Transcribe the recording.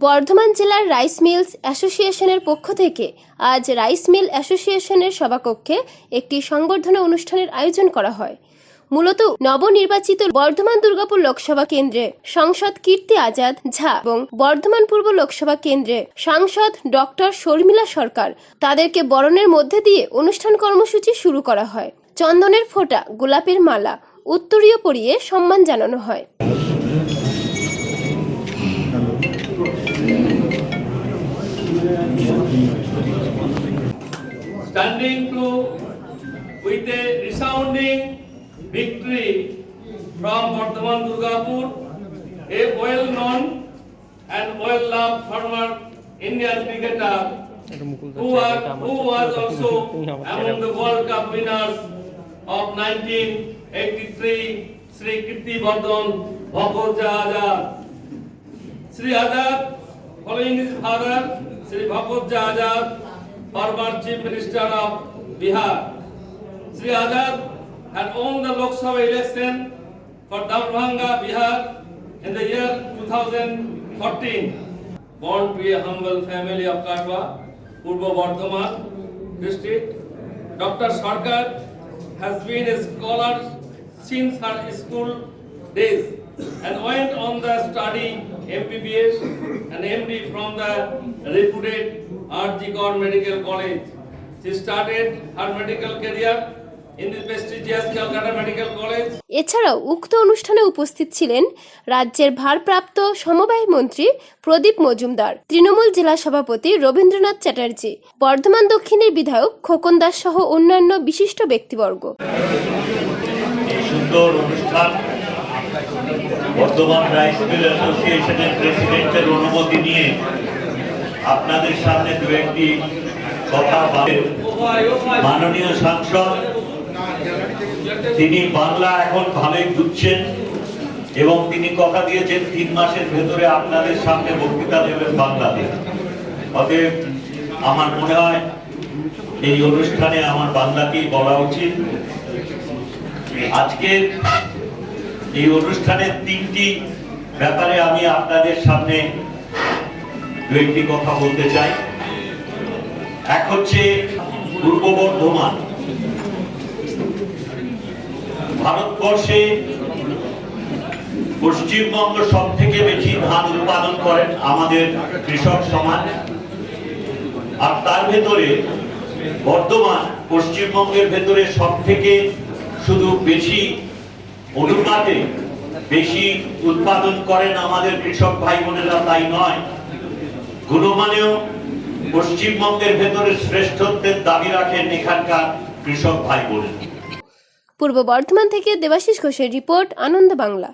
বর্ধমান জেলার rice mills অ্যাসোসিয়েশনের পক্ষ থেকে আজ রাইস মিল অ্যাসোসিয়েশনের সভাকক্ষে একটি সংবর্ধনা অনুষ্ঠানের আয়োজন করা হয়। মূলত নবনির্বাচিত বর্ধমান দুর্গাপুর লোকসভা কেন্দ্রে সংসদ কীর্তি আজাদ ঝা এবং বর্ধমান পূর্ব লোকসভা কেন্দ্রে সাংসদ ডক্টর শর্মিলা সরকার তাদেরকে বরণের মধ্যে দিয়ে অনুষ্ঠান কর্মসূচি শুরু করা হয়। চন্দনের ফোঁটা, গোলাপের মালা, উত্তরীয় পরিয়ে সম্মান জানানো হয়। Standing to with a resounding victory from Bardhaman Durgapur, a well-known and well-loved former Indian cricketer who, who was also among the World Cup winners of 1983, Sri Kirti Bardhan Azad. Sri Azad, following his father, Sri Bhakoja Azad, former Chief Minister of Bihar. Sri Azad had won the Lok Sabha election for Darbhanga, Bihar in the year 2014. Born to a humble family of Katwa, Purba Bardhaman district, Dr. Sarkar has been a scholar since her school days and went on the study MBBS and MD from the reputed RG Kaur Medical College. She started her medical career in the prestigious Calcutta Medical College এছাড়াও উক্ত অনুষ্ঠানে উপস্থিত ছিলেন রাজ্যের ভারপ্রাপ্ত সমবায় মন্ত্রী প্রদীপ মজুমদার তৃণমূল জেলা সভাপতি রবীন্দ্রনাথ চ্যাটার্জি বর্ধমান দক্ষিণের বিধায়ক খোকন দাস সহ অন্যান্য বিশিষ্ট ব্যক্তিবর্গ সুন্দর অনুষ্ঠান বর্ধমান রাইস অ্যাসোসিয়েশনের প্রেসিডেন্টের অনুমতি নিয়ে আপনাদের সামনে দু একটি কথা মাননীয় সাংসদ, তিনি বাংলা এখন ভালোই বুঝছেন এবং তিনি কথা দিয়েছেন তিন মাসের ভেতরে আপনাদের সামনে বক্তৃতা দেবেন বাংলাতে। অতএব আমার মনে হয় এই অনুষ্ঠানে আমার বাংলাকেই বলা উচিত। আজকের এই অনুষ্ঠানের তিনটি ব্যাপারে আমি আপনাদের সামনে দু একটি কথা বলতে চাই। এক হচ্ছে পূর্ব বর্ধমান ভারতবর্ষে পশ্চিমবঙ্গ সব থেকে বেশি ধান উৎপাদন করেন আমাদের কৃষক সমাজ। আর তার ভেতরে বর্ধমান পশ্চিমবঙ্গের ভেতরে সব থেকে শুধু বেশি অনুপাতে বেশি উৎপাদন করেন আমাদের কৃষক ভাই বোনেরা, তাই নয়। গুণমানেও পশ্চিমবঙ্গের ভেতরে শ্রেষ্ঠত্বের দাবি রাখেন এখানকার কৃষক ভাই বোনেরা। পূর্ব বর্ধমান থেকে দেবাশিস ঘোষের রিপোর্ট, আনন্দ বাংলা।